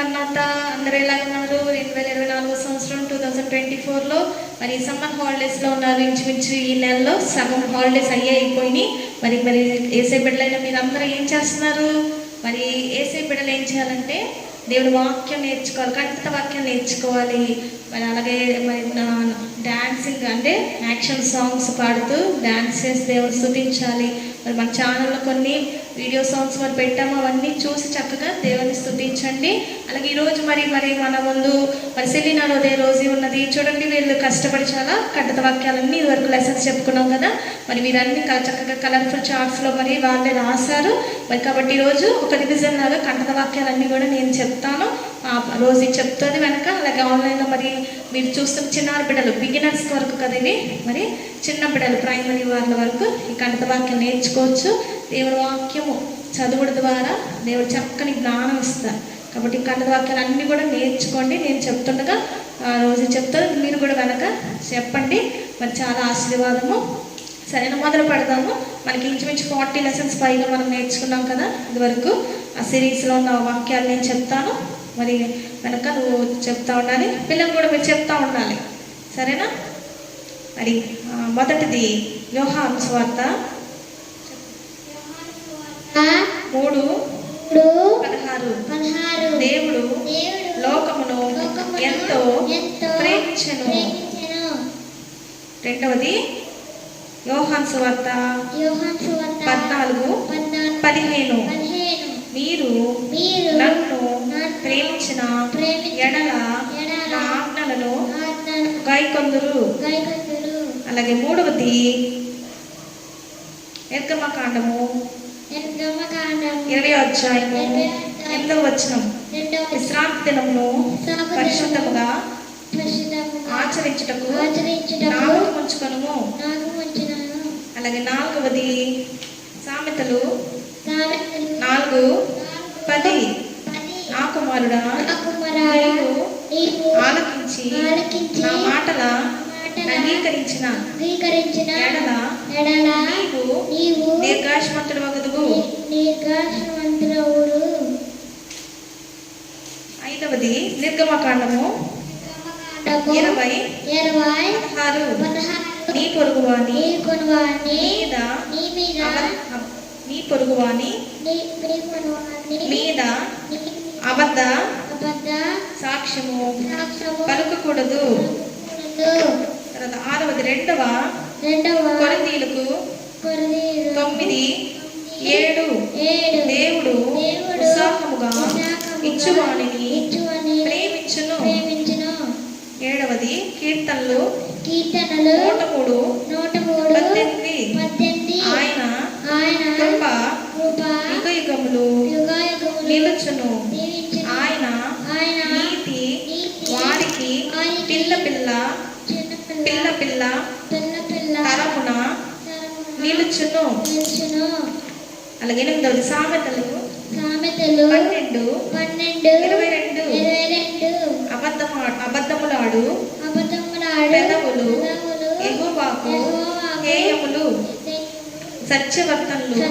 మన్నాత అందరూ ఎలా ఉన్నారు? రెండు వేల ఇరవై నాలుగో సంవత్సరం టూ థౌజండ్ ట్వంటీ ఫోర్లో మరి సమ్మర్ హాలిడేస్లో ఉన్నారు. ఇంచుమించు ఈ నెలలో సగం హాలిడేస్ అయ్యే అయిపోయినాయి. మరి మరి ఏసే బిడ్డలైన మీరు అందరూ ఏం చేస్తున్నారు? మరి ఏసే బిడ్డలు ఏం చేయాలంటే దేవుడు వాక్యం నేర్చుకోవాలి కంటిత వాక్యం నేర్చుకోవాలి. మరి అలాగే మరి డాన్సింగ్ అంటే యాక్షన్ సాంగ్స్ పాడుతూ డాన్స్ చేసి దేవుడు స్థుతించాలి మరి మన ఛానల్లో కొన్ని వీడియో సాంగ్స్ మరి పెట్టాము అవన్నీ చూసి చక్కగా దేవుని స్థుతించండి అలాగే ఈరోజు మరి మరి మన ముందు మరి సెలీనాలో రోజే రోజు ఉన్నది. చూడండి వీళ్ళు కష్టపడి చాలా కట్టత వాక్యాలన్నీ ఇదివరకు లెసన్స్ చెప్పుకున్నాం కదా. మరి వీరన్నీ చక్కగా కలర్ఫుల్ చార్ట్స్లో మరి వాళ్ళే రాశారు. మరి కాబట్టి ఈరోజు ఒక రివిజన్ లాగా కంటత వాక్యాలన్నీ కూడా నేను చెప్తాను. రోజు చెప్తుంది వెనక. అలాగే ఆన్లైన్లో మరి మీరు చూస్తున్న చిన్నారి బిడ్డలు బిగినర్స్ వరకు కదా ఇవి. మరి చిన్న బిడ్డలు ప్రైమరీ వాళ్ళ వరకు ఈ కంట వాక్యం నేర్చుకోవచ్చు. దేవుడి వాక్యము చదువుడు ద్వారా దేవుడు చక్కని జ్ఞానం ఇస్తారు. కాబట్టి ఈ వాక్యాలు అన్నీ కూడా నేర్చుకోండి. నేను చెప్తుండగా ఆ రోజు చెప్తాను. మీరు కూడా వెనక చెప్పండి. మరి చాలా ఆశీర్వాదము. సరైన? మొదలు పెడదాము. మనకి ఇంచుమించు ఫార్టీ లెసన్స్ పైగా మనం నేర్చుకున్నాం కదా ఇదివరకు. ఆ సిరీస్లో ఉన్న వాక్యాలు నేను చెప్తాను. మరి వెనక నువ్వు చెప్తా ఉండాలి పిల్లలు కూడా మీరు చెప్తా ఉండాలి. సరేనా? మరి మొదటిది యోహాను స్వార్త. మూడు పదహారు. దేవుడు లోకమును ఎంతో ప్రేమించెను. రెండవది యోహాన్ సువార్త. పద్నాలుగు పదిహేను. మీరు మీరు నన్ను ప్రేమించిన ఎడల ఎడల నా ఆజ్ఞలను గైకొందురు. అలాగే మూడవది నిర్గమకాండము. నిర్గమకాండము. ఇరవై అధ్యాయము. ఎనిమిదవ వచనం. విశ్రాంతి దినమును విశ్రాంతి పరిశుద్ధముగా ఆచరించుటకు నాకు. అలాగే నాలుగవది సామెతలు. నాలుగు. పది. నా కుమారుడా నీవు ఆలకించి నా మాటల అంగీకరించిన అంగీకరించిన ఎడల ఎడల నీవు నీవు దీర్ఘాశ్మంతుడు వగదువు నిర్గాశవంతుడవుడు ఐదవది నిర్గమకాండము. ఇరవై ఇరవై పదహారు. నీ పొరుగువాని నీ కొనువాని మీద నీ మీద నీ పొరుగువాని మీద అబద్ధ సాక్ష్యము పలుకకూడదు. తర్వాత ఆరవది రెండవ కొరింథీయులకు తొమ్మిది ఏడు ఏడు దేవుడు ఉత్సాహముగా ఇచ్చువాని ప్రేమించును. ప్రేమించును. ఏడవది కీర్తనలు కీర్తనలు మూడు చిన్న పిల్ల పిల్ల పిల్ల పిల్ల పిల్ల తరమున నిలుచును. అలాగే ఎనిమిదవది సామెతలు. సామెతలు పన్నెండు పన్నెండు ఇరవై రెండు. ఇరవై రెండు. అబద్ధము అబద్ధములాడు. అబద్ధములాడు పెదవులు. యెహోవాకు హేయములు. సత్యవర్తనులు.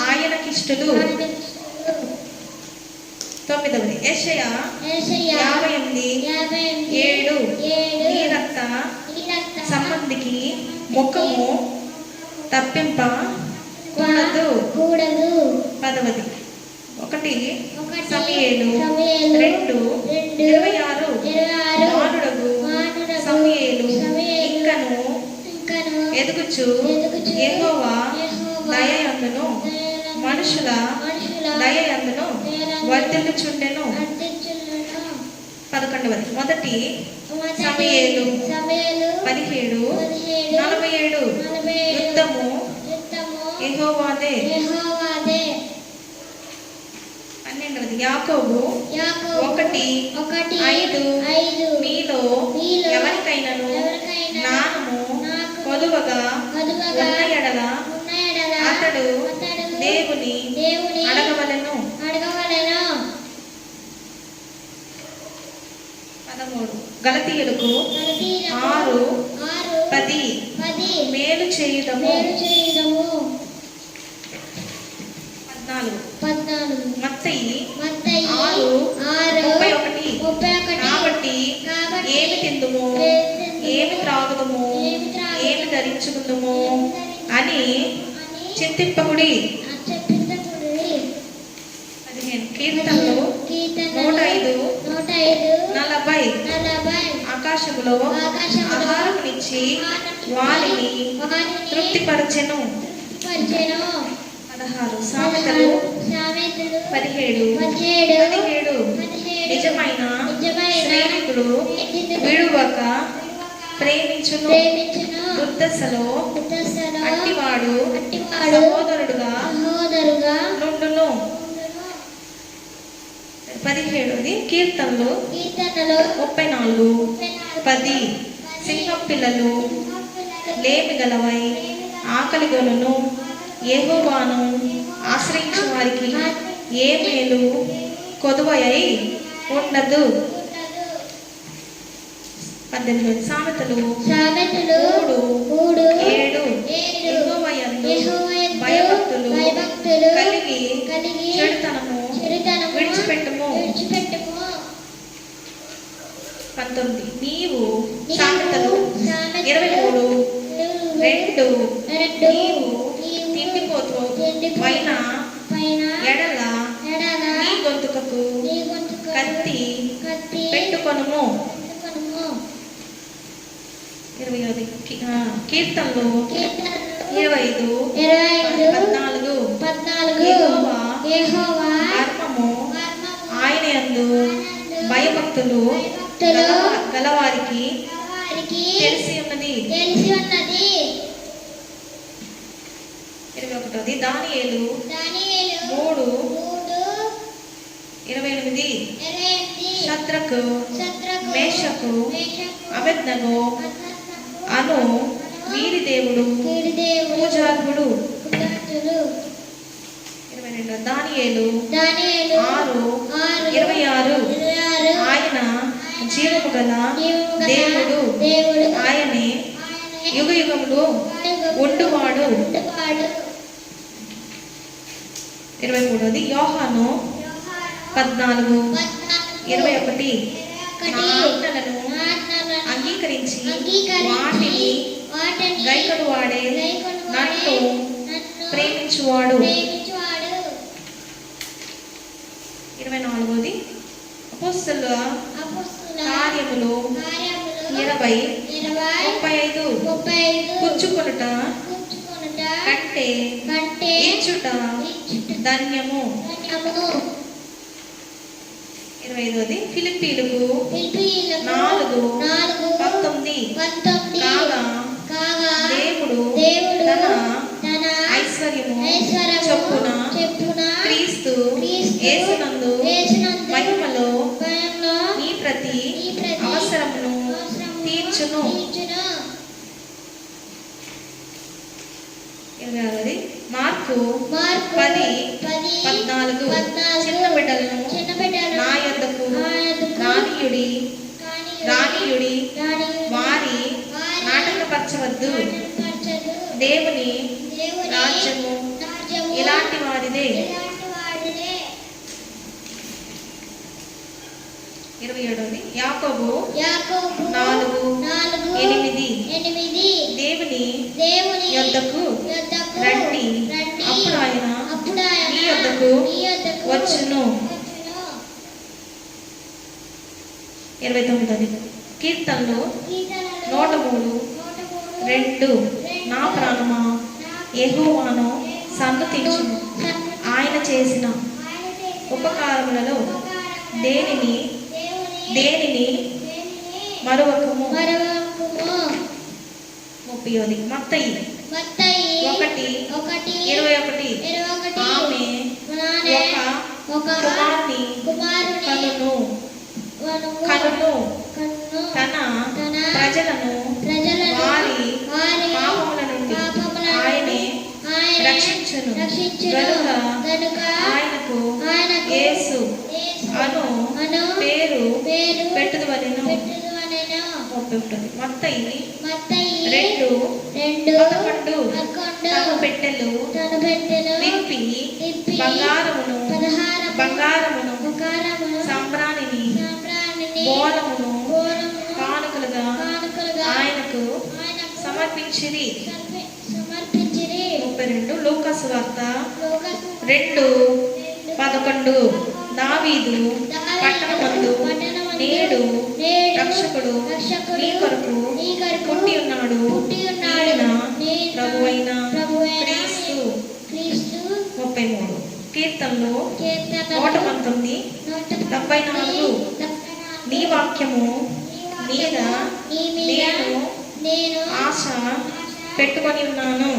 ఆయనకిష్టులు. తొమ్మిదవది యెషయా యేషయ్య యాభై ఎనిమిది ఏడు నీ రక్త సంబంధికి ముఖము తప్పింప కూడదు. కూడదు. పదవది. ఒకటి సమయేలు రెండు ఇరవై ఆరు మానుడగు సమయేలు ఇంకను ఎదుగుచు దయయందును. దయయందును. మనుషుల దయయందును వర్ధిల్లుచుండెను. అర్థించును. పదకొండవది మొదటి సమూయేలు సమూయేలు పదిహేడు నలభై ఏడు యుద్ధము యెహోవాదే. పన్నెండవది యాకోబు ఒకటి ఒకటి ఐదు ఐదు మీలో ఎవరికైనాను ఉన్న ఎడల అతడు దేవుని దేవుని అడగవలెను. అడగవలెను. పదమూడు. గలతీయులకు ఆరు పది పది మేలు చేయుదము. పద్నాలుగు. పద్నాలుగు. మత్తయి ఆరు ముప్పై ఒకటి. కాబట్టి ఏమి తిందుము? ఏమి త్రాగుదుము? ఏమి ధరించుకుందుము? అని చింతింపకుడి పదిహేను. కీర్తనలు నూట ఐదు నలభై. ఆకాశములో ఆకాశములో ఆహారమునిచ్చి వారిని తృప్తిపరచెను. పదహారు. సామెతలు పదిహేడు. పదిహేడు. నిజమైన స్నేహితుడు విడువక ప్రేమించును. ప్రేమించును. దుర్దశలో ఉత్తసలో అట్టివాడు అట్టివాడు సహోదరుడుగా సహోదరుగా నుండును. పదిహేడుది కీర్తనలు కీర్తనలు ముప్పై నాలుగు పది. సింహం పిల్లలు లేమి గలవై ఆకలి గొలను. యెహోవాను ఆశ్రయించు వారికి ఏ మేలు కొదువై ఉండదు. పద్దెనిమిది సామెతలు. సామెతలు మూడు. మూడు. ఏడు. ఏడు. భయభక్తులు భయభక్తులు కలిగి కలిగి చెడుతనము చెడుతనము విడిచిపెట్టుము. విడిచిపెట్టుము. పంతొమ్మిది. నీవు సామెతలు ఇరవై మూడు. రెండు. నీవు తిండిపోతూ పైన పైన ఎడల ఎడల నీ గొంతుకకు కత్తి కత్తి పెట్టుకొనుము. ఇరవై ఐదు కీ- ఆ, కీర్తనలు. ఇరవై ఐదు పద్నాలుగు మర్మము ఆయన యందు భయభక్తులు భయభక్తులు గల- గలవారికి వారికి తెలిసి ఉన్నది. తెలిసి ఉన్నది. ఇరవై ఒకటోది దానియేలు దానియేలు మూడు ఇరవై ఎనిమిది శత్రకు మేషకు మేషకు అను వీరి దేవుడు పూజార్హుడు. ఇరవై రెండు దానియేలు ఆరు ఇరవై ఆరు. ఆయన జీవము గల దేవుడు. ఆయనే యుగ యుగములు ఉండువాడు. ఇరవై మూడోది యోహాను పద్నాలుగు ఇరవై ఒకటి. ఆజ్ఞలను అంగీకరించి వాటిని గైకొను వాడే నన్ను వాడే నన్ను ప్రేమించువాడు. ఇరవై నాలుగోది. అపోస్తుల కార్యములు ఇరవై ముప్పై ఐదు. పుచ్చుకొనుట కంటే ఇచ్చుట ధన్యము. ఫిలిప్పీలకు ఫిలిప్పీయులకు నాలుగు నాలుగు పంతొమ్మిది పంతొమ్మిది కాగా కాగా దేవుడు దేవుడు తన తన ఐశ్వర్యము ఐశ్వర్యము చొప్పున చెప్పున క్రీస్తు క్రీస్తు యేసునందు మహిమలో భయంలో నీ ప్రతి ఈ ప్రతి అవసరమును అవసరమును తీర్చును తీర్చును. ఇరవై ఆరవది మార్కు మార్కు పది పది పద్నాలుగు పద్నాలుగు చిన్న బిడ్డలను చిన్న బిడ్డలను నా యొద్దకు నా రానియుడి రానియుడి, వారి నాటకపరచవద్దు. దేవుని రాజ్యము ఇలాంటి వారిదే. ఇరవై ఏడవది యాకోబు నాలుగు, ఎనిమిది ఎనిమిది దేవుని దేవుని యొద్దకు రండి. అప్పుడు ఆయన అప్పుడు ఆయన నీ యొద్దకు. వచ్చును. ఇరవై తొమ్మిదవది కీర్తనలు నూట మూడు రెండు నా ప్రాణమా యెహోవాను సన్నతించును సన్ను- ఆయన చేసిన ఉపకారములలో దేనిని దేనిని మరొకము. ముప్పయోది మత్తయి. ఒకటి ఒకటి ఇరవై ఒకటి. ఇరవై ఒకటి ఆమె ఒక కుమారుని కనును ఆయనకు యేసు అను పేరు పెట్టుదవలెను మత్తయి రెండు రెండు పదకొండు పెట్టెలు తన విప్పి విప్పి బంగారమును పదహారము బంగారమును బంగారమును సంబ్రాణిని సంబ్రాణిని బోళమును బోరమును కానుకలుగా కానుకలుగా ఆయనకు సమర్పించిరి. రెండు లూకాసు వార్త రెండు పదకొండు దావీదు పట్టణమందు నేడు రక్షకుడు నీ కొరకు పుట్టి ఉన్నాడు. ఈయన ప్రభువైన? క్రీస్తు ముప్పై మూడు. కీర్తనలు నూట పంతొమ్మిది డెబ్బై నాలుగు. నీ వాక్యము మీద నేను ఆశ పెట్టుకొని ఉన్నాను.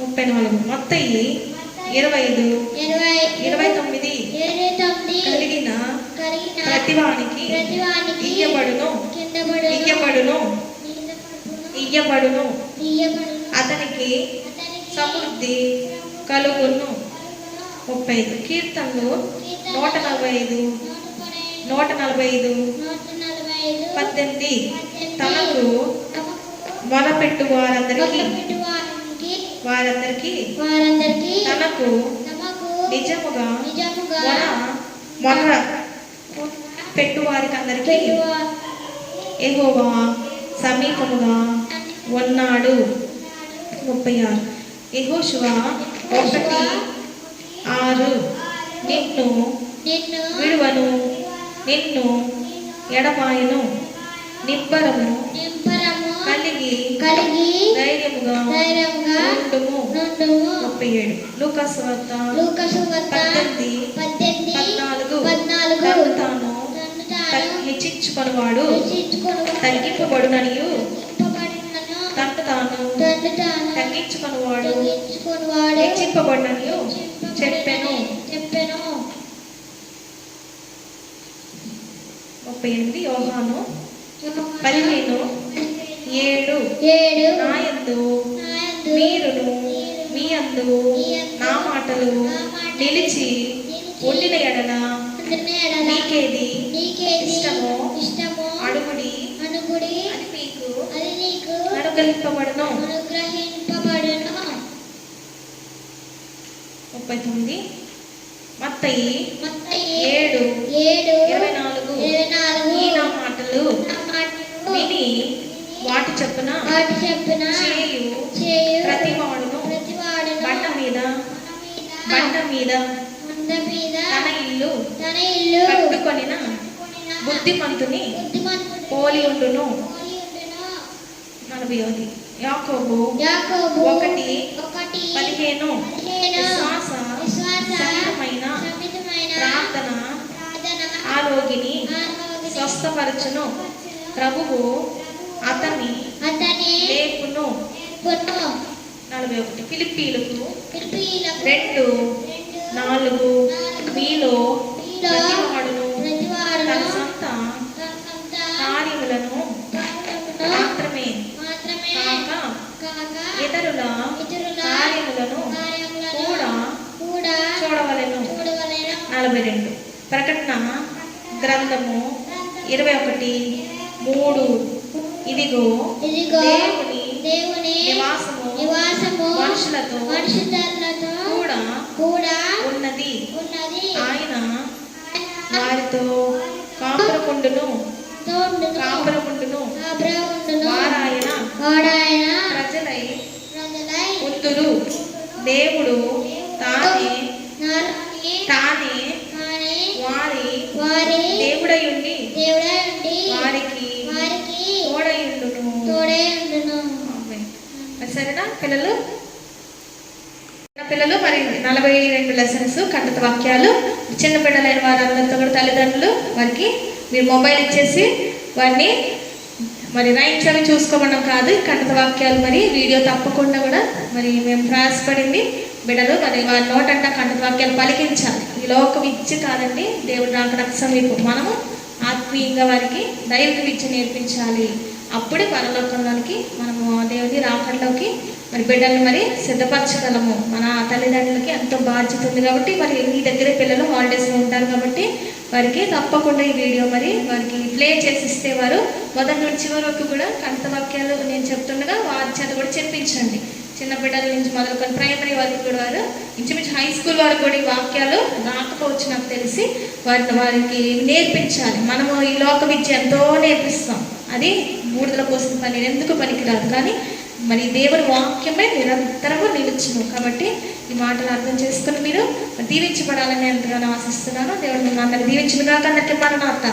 ముప్పై నాలుగు. మొత్తయి ఇరవై ఐదు ఇరవై తొమ్మిది కలిగిన ప్రతివానికి ఇయ్యబడును. ఇయ్యబడును. ఇయ్యబడును. అతనికి సమృద్ధి కలుగును. ముప్పై ఐదు కీర్తనలు నూట నలభై ఐదు నూట నలభై ఐదు పద్దెనిమిది. తనకు మొదపెట్టు వారందరికీ వారందరికీ వారందరికీ తనకు తమకు నిజముగా నిజముగా మొర మొర పెట్టు వారికి అందరికీ ఎహోవా సమీపముగా ఉన్నాడు. ముప్పై ఆరు. యెహోషువ ఒకటి ఆరు. నిన్ను నిన్ను విడువను. నిన్ను ఎడబాయను. నిబ్బరము. కలిగి కలిగి ధైర్యముగా ధైర్యంగా ఉండుము నుండుము. ముప్పై ఏడు. లూకాసు వార్త లూకసు వద్ద పద్దెనిమిది పద్దెనిమిది పద్నాలుగు. పద్నాలుగు తను తాను హెచ్చించుకొనువాడు. తగ్గింపబడుననియు. తాను తాను తగ్గించుకొనువాడు. తగ్గించుకొనువాడు. హెచ్చింపబడిననియు. చెప్పెను. చెప్పెను. ముప్పై ఎనిమిది. యోహాను. పదిహేను. ఏడు. ఏడు. నాయందు మీరును మీ అందు నా మాటలు నిలిచి ఉండిన ఎడల నీకేది ఇష్టమో ఇష్టమో అడుగుడి అనుగుడి అది మీకు అది నీకు అనుగ్రహింపబడును. అనుగ్రహింపబడును. ముప్పై తొమ్మిది. మత్తయి మత్తయి ఏడు. ఏడు ఇరవై నాలుగు ఇరవై నాలుగు ఈ నా మాటలు నా మాటలు విని వాటి చెప్పున వాటి చెప్పిన చేయు చేయు ప్రతి వాడును ప్రతివాడును బండ మీద మన బండ మీద మీద మంద మీద తన ఇల్లు తన ఇల్లు కట్టుకొనిన కొనిన బుద్ధిమంతుని పోలి ఉండును. ఉండును. నలభైవది యాకోబు యాకోబు ఒకటి ఒకటి పదిహేను. విశ్వాస సమితమైన ప్రార్థన ఆరోగిని స్వస్థపరచును. ప్రభువు అతని అతని లేపును. నలభై ఒకటి పిలిపిలకు రెండు నాలుగు మీలో ప్రతివాడును తన సొంత కార్యములను మాత్రమే కాక ఇతరుల కార్యములను కూడా చూడవలెను. నలభై రెండు ప్రకటన గ్రంథము ఇరవై ఒకటి మూడు ఇదిగో ఇదిగో దేవుని నివాసము నివాసము మనుషులతో మనుషులతో కూడా కూడా ఉన్నది. ఉన్నది. ఆయన వారితో కాపురకుండును కాపురకుండును. వారాయన వాడాయన ప్రజలై ప్రజలై ఉందురు. దేవుడు తానే నరుని తానే కాని వారి వారి దేవుడై ఉండి దేవుడై ఉండి వారికి వారికి తోడై ఉండును తోడై ఉండును ఆమేన్. మరి సరేనా పిల్లలు చిన్న పిల్లలు మరి నలభై రెండు లెసన్స్ వాక్యాలు చిన్న పిల్లలైన వారందరితో కూడా తల్లిదండ్రులు వారికి మీరు మొబైల్ ఇచ్చేసి వారిని మరి రాయించాలని చూసుకోవడం కాదు కంటత వాక్యాలు మరి వీడియో తప్పకుండా కూడా మరి మేము ప్రయాసపడింది బిడ్డలు మరి వారి నోటంట కంటత వాక్యాలు పలికించాలి. ఈ లోక విద్య కాదండి దేవుడు నాకు సమీపం మనము ఆత్మీయంగా వారికి దైవిక విద్య నేర్పించాలి. అప్పుడే పరలోకంలోనికి మనము దేవుని రాకడలోకి మరి బిడ్డల్ని మరి సిద్ధపరచగలము. మన తల్లిదండ్రులకి ఎంతో బాధ్యత ఉంది కాబట్టి మరి మీ దగ్గరే పిల్లలు హాలిడేస్లో ఉంటారు కాబట్టి వారికి తప్పకుండా ఈ వీడియో మరి వారికి ప్లే చేసి ఇస్తే వారు మొదటి నుంచి వరకు కూడా కంత వాక్యాలు నేను చెప్తుండగా వారి చేత కూడా చెప్పించండి. చిన్న బిడ్డల నుంచి మొదలుకొని ప్రైమరీ వరకు కూడా వారు ఇంచుమించు హై స్కూల్ వరకు కూడా ఈ వాక్యాలు రాకపోవచ్చు నాకు తెలిసి. వారిని వారికి నేర్పించాలి. మనము ఈ లోక విద్య ఎంతో నేర్పిస్తాం. అది బూడిదల కోసం పని ఎందుకు పనికిరాదు? కానీ మరి దేవుని వాక్యమే నిరంతరము నిలుచును. కాబట్టి ఈ మాటలు అర్థం చేసుకుని మీరు దీవించబడాలని ఎంతగానో ఆశిస్తున్నాను. దేవుడు మిమ్మల్ని అందరినీ దీవించిన కాక అందరికీ మరణార్థ